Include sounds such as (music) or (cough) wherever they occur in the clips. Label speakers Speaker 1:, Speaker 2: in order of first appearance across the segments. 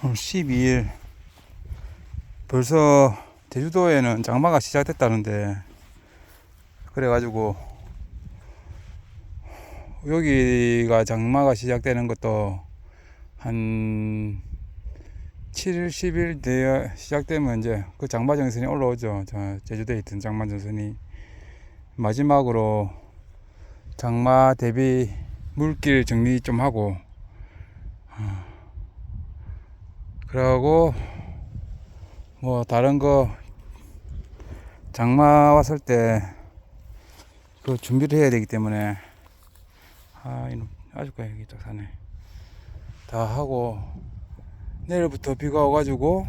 Speaker 1: 오늘 12일 벌써 제주도에는 장마가 시작됐다는데 그래가지고 여기가 장마가 시작되는 것도 한 7일, 10일 되어 시작되면 이제 그 장마 정선이 올라오죠. 저 제주도에 있던 장마 정선이 마지막으로 장마 대비 물길 정리 좀 하고 어, 그러고 뭐 다른 거 장마 왔을 때 그 준비를 해야 되기 때문에 아 이놈 아직까지 여기 딱 사네 다 하고 내일부터 비가 와가지고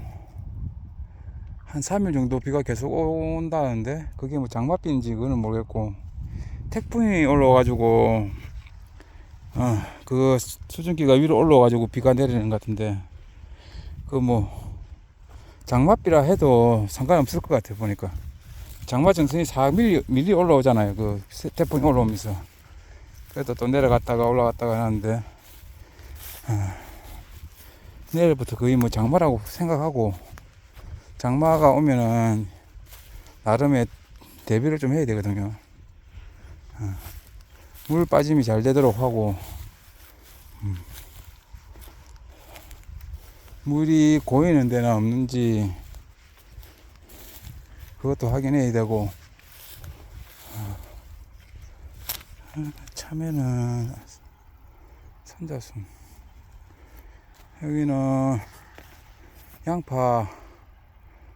Speaker 1: 한 3일 정도 비가 계속 온다는데 그게 뭐 장맛비인지 그거는 모르겠고 태풍이 올라와가지고 어, 그 수증기가 위로 올라와가지고 비가 내리는 것 같은데 그 뭐 장맛비라 해도 상관없을 것 같아 보니까. 장마 정선이 4mm 밀리 올라오잖아요 그 세- 태풍이 올라오면서. 그래도 또 내려갔다가 올라갔다가 하는데 어, 내일부터 거의 뭐 장마라고 생각하고 장마가 오면은 나름의 대비를 좀 해야 되거든요. 어, 물 빠짐이 잘 되도록 하고 음. 물이 고이는 데는 없는지 그것도 확인해야 되고. 어, 참외는 산자순. 여기는 양파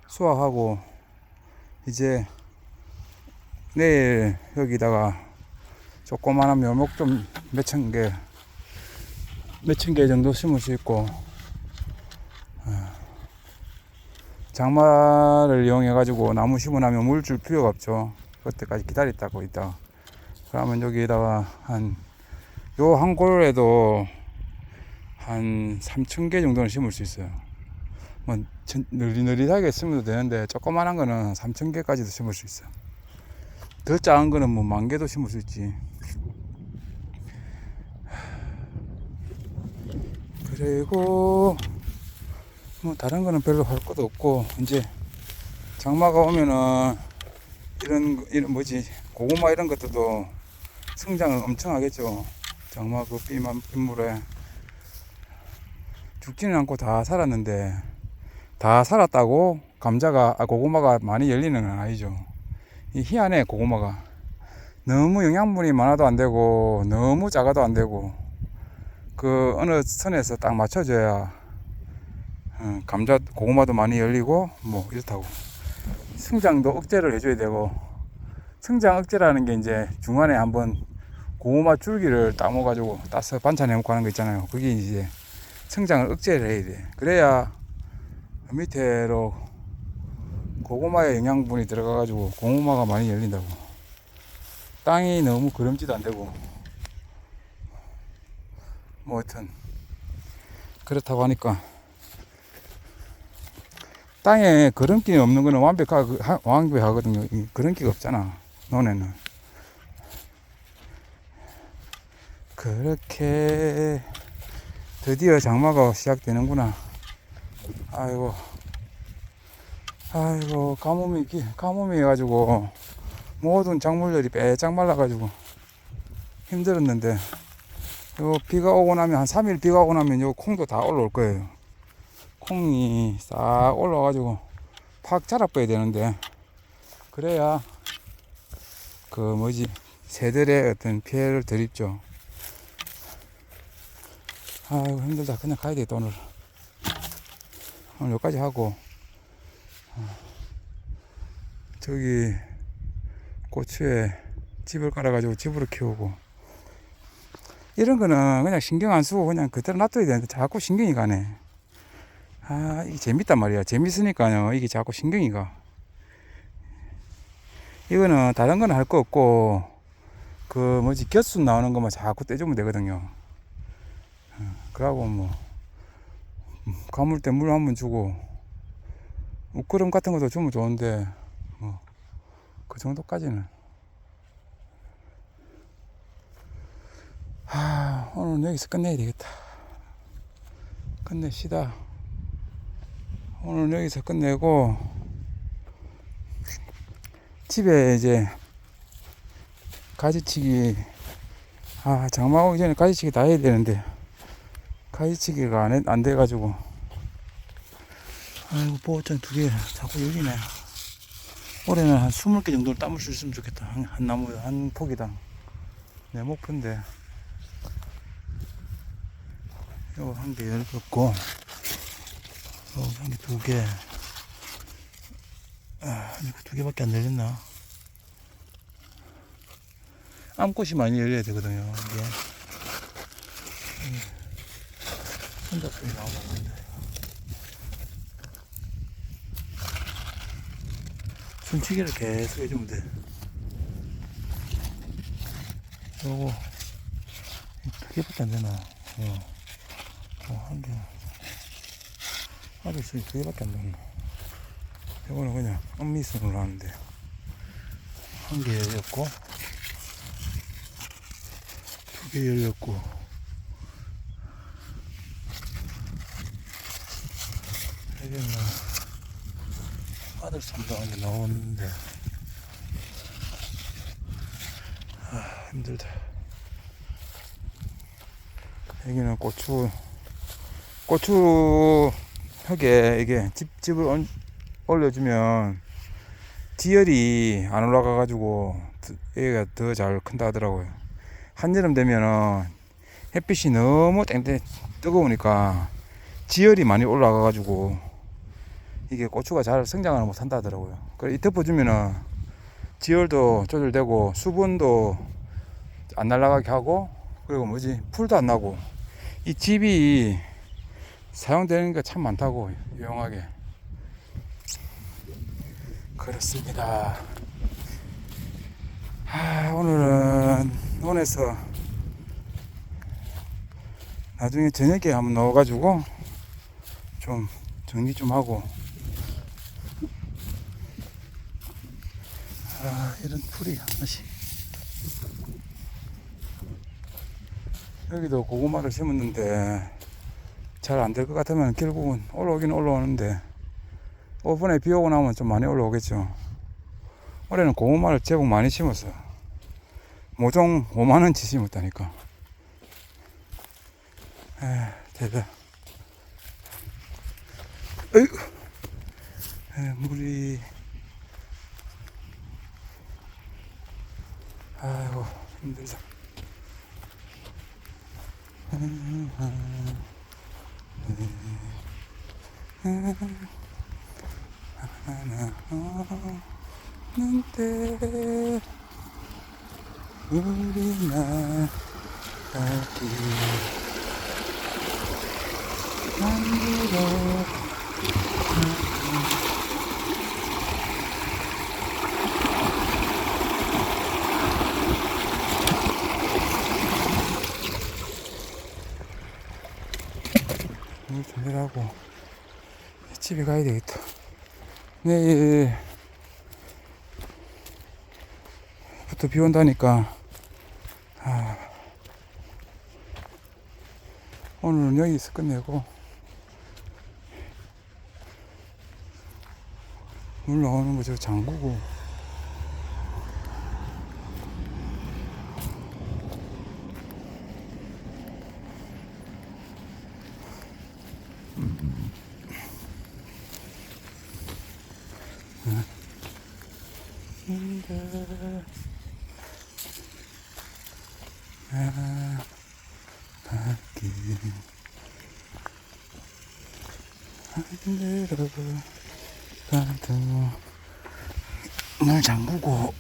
Speaker 1: 수확하고 이제 내일 여기다가 조그마한 묘목 좀 몇천 개, 몇천 개 정도 심을 수 있고, 어, 장마를 이용해 가지고 나무 심어 나면 물 줄 필요가 없죠. 그때까지 기다렸다고 있다. 그러면 여기에다가 한, 요 한 골에도 한 3천 개 정도는 심을 수 있어요. 뭐, 전- 느릿느릿하게 심어도 되는데, 조그만한 거는 3천 개까지도 심을 수 있어요. 더 작은 거는 뭐 만 개도 심을 수 있지. 그리고 뭐 다른 거는 별로 할 것도 없고 이제 장마가 오면은 이런 거- 이런 뭐지 고구마 이런 것들도 성장을 엄청 하겠죠. 장마 그 빗만 빗물에 죽지는 않고 다 살았는데 다 살았다고 감자가 아, 고구마가 많이 열리는 건 아니죠. 이 희한해 고구마가 너무 영양분이 많아도 안 되고 너무 작아도 안 되고 그 어느 선에서 딱 맞춰줘야 어, 감자 고구마도 많이 열리고 뭐 이렇다고. 성장도 억제를 해줘야 되고 성장 억제라는 게 이제 중간에 한번 고구마 줄기를 따모 가지고 따서 반찬해 먹고 하는 거 있잖아요. 그게 이제 성장을 억제를 해야 돼. 그래야 밑에로 고구마에 영양분이 들어가 가지고 고구마가 많이 열린다고. 땅이 너무 그름지도 안 되고. 뭐 하여튼 그렇다고 하니까 땅에 그름기 없는 거는 완벽하, 하- 완벽하거든요. 이 그름기가 없잖아 논에는. 그렇게 드디어 장마가 시작되는구나. 아이고. 아이고 가뭄이 기- 가뭄이 해가지고 모든 작물들이 빼짝 말라가지고 힘들었는데 요 비가 오고 나면 한 3일 비가 오고 나면 요 콩도 다 올라올 거예요 콩이 싹 올라와가지고 팍 자라빠야 되는데 그래야 그 뭐지 새들의 어떤 피해를 덜 입죠. 아이고 힘들다. 그냥 가야 되겠다 오늘. 오늘 여기까지 하고. 저기 고추에 집을 깔아가지고 집으로 키우고. 이런 거는 그냥 신경 안 쓰고 그냥 그대로 놔둬야 되는데 자꾸 신경이 가네 아 이게 재밌단 말이야. 재밌으니까요. 이게 자꾸 신경이 가. 이거는 다른 거는 할거 없고 그 뭐지 곁수 나오는 것만 자꾸 떼주면 되거든요. 어, 그러고 뭐 음, 가물 때 물 한 번 주고 웃구름 같은 것도 주면 좋은데 뭐 그 정도까지는. 하 오늘 여기서 끝내야 되겠다. 끝내시다 오늘 여기서 끝내고 집에 이제 가지치기 아 장마 오기 전에 가지치기 다 해야 되는데 가지치기가 안, 해- 안 돼가지고. 아이고 보호장 두 개 자꾸 열리네. 올해는 한 20개 정도를 따을 수 있으면 좋겠다. 한, 한 나무 한 폭이당. 내 목표인데. 요거 한개 열었고 요거 한개 두개. 아 이거 두 개밖에 안 열렸나? 암꽃이 많이 열려야 되거든요 이게. 손잡 소리 나오면 안 된다 숨치기를 계속 해주면 돼. 요거 두 개밖에 안 되나? 어, 어, 한 개. 아직 두 개밖에 안 되나 이거는 그냥 엄미성으로 하는데. 한 개 열렸고 두 개 열렸고. 여기는 아들 삼성한 게 나오는데. 아 힘들다. 여기는 고추 고추 흙에 이게 집집을 얹- 올려주면 지열이 안 올라가 가지고 얘가 더 잘 큰다 하더라고요. 한여름 되면은 햇빛이 너무 땡땡 뜨거우니까 지열이 많이 올라가 가지고 이게 고추가 잘 성장을 못 한다 하더라고요. 그래 이 덮어주면은 지열도 조절되고 수분도 안 날아가게 하고 그리고 뭐지? 풀도 안 나고 이 집이 사용되는 게 참 많다고 유용하게. 그렇습니다. 아, 오늘은 논에서 나중에 저녁에 한번 넣어가지고 좀 정리 좀 하고. 아 이런 풀이 하나씩. 여기도 고구마를 심었는데 잘 안 될 것 같으면 결국은 올라오긴 올라오는데 오번에 비 오고 나면 좀 많이 올라오겠죠. 올해는 고구마를 제법 많이 심었어요 모종 5만원치 (laughs) 심었다니까. 에 대다. 어이구 에, 물이. 아이고 힘들다 하나는데 우리 나 가기 만들어 물 준비하고 집에 가야 되겠다. 내일부터 비 온다니까. 아, 오늘은 여기서 끝내고 물 나오는 거저 잠그고 힘들 아 밖에 힘들어. 가도 물 잠그고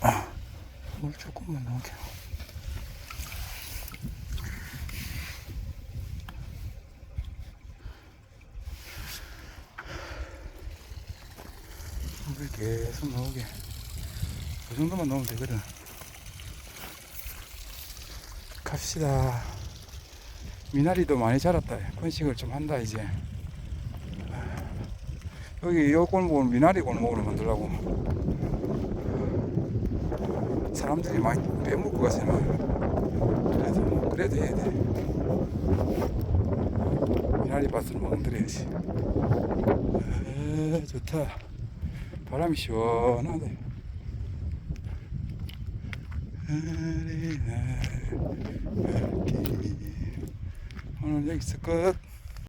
Speaker 1: 아, 물 조금만 나오게 물 계속 나오게. 그 정도만 넣으면 되거든. 갑시다. 미나리도 많이 자랐다. 건식을 좀 한다 이제. 여기 요 골목을 미나리 골목으로 만들라고. 사람들이 많이 것 같으면 그래도 그래도 해야 돼. 미나리 다리밭으로 멍들어야지. 아, 좋다. 바람이 시원하네. 어린날 밝기. 오늘 여기서 끝.